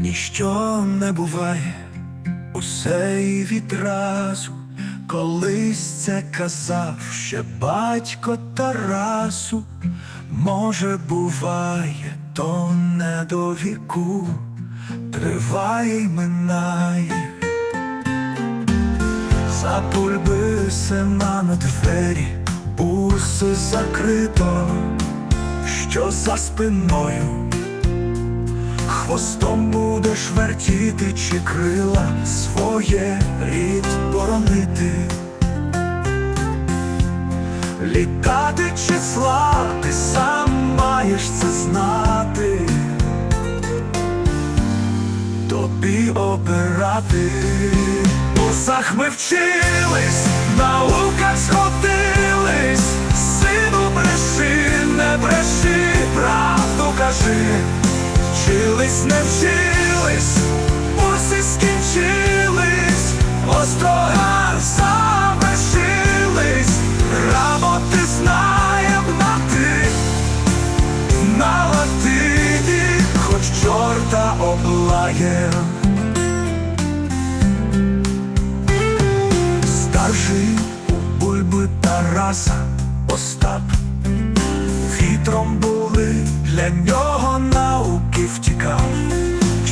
ніщо не буває, усе і відразу, колись це казав ще батько Тарасу, може, буває, то не до віку, триває й минає. За сена на двері, уси закрито, що за спиною, хвостом будеш вертіти, чи крила своє рід боронити, літати чи слати, сам маєш це знати, тобі обирати. У сах ми вчились, облаєм. Старший у бульби Тараса Остап. Вітром були для нього науки втікав.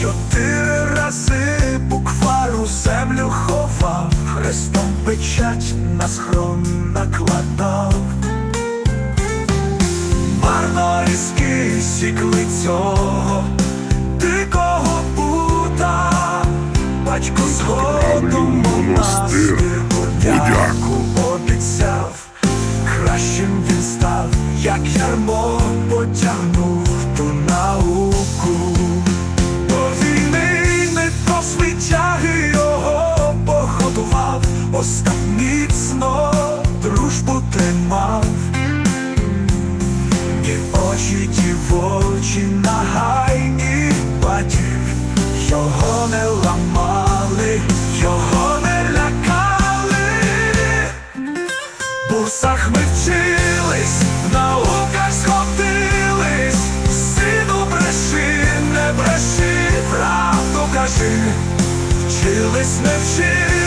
Чотири рази буквару землю ховав. Хрестом печать на схрон накладав. Марно різки сікли цього монастир подяку В бурсах ми вчились, науках схопились, сину бреши, не бреши, правду кажи. Вчились, не вчились,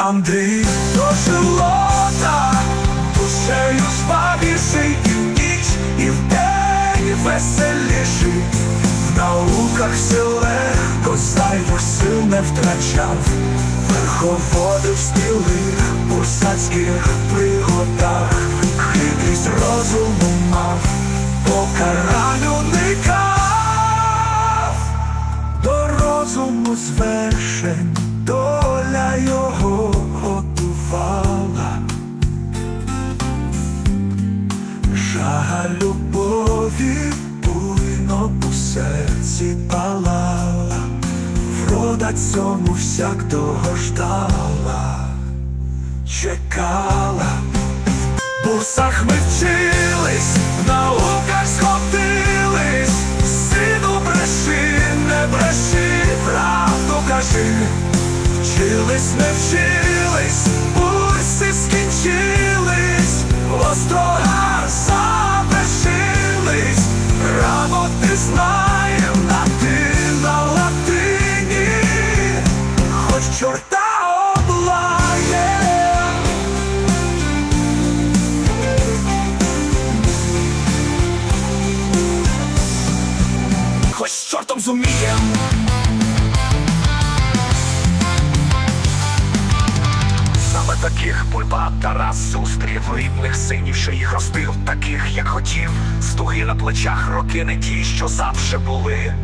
Андрій. До жилота, душею жвавіший і в ніч, і в день веселіший. В науках все легко, зайвих сил не втрачав, верховодив стілих бурсацьких пригодах, хитрість розуму мав, покаранню никав до розуму звершень любові буйно у серці палала, врода цьому всяк того ждала, чекала. В бурсах ми вчились, в науках сходились, сину бреши, не бреши, правду кажи, вчились, не вчились, Хоч чортом зумієм. Саме таких бульба Тарас зустрів рідних синів, що їх ростив, таких, як хотів, стуги на плечах, роки не ті, що завше були.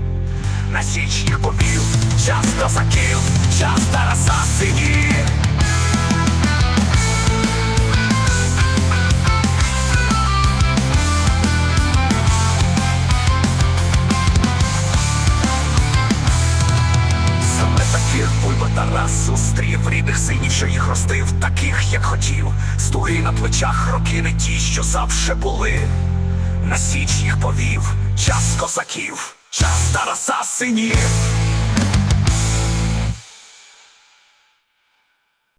На січ їх повів, час козаків, час Тараса синів. Саме таких бульба Тарас зустрів рідних синів, що їх ростив, таких, як хотів. Стуги на плечах, роки не ті, що завше були. На січ їх повів, час козаків, час Тараса синів.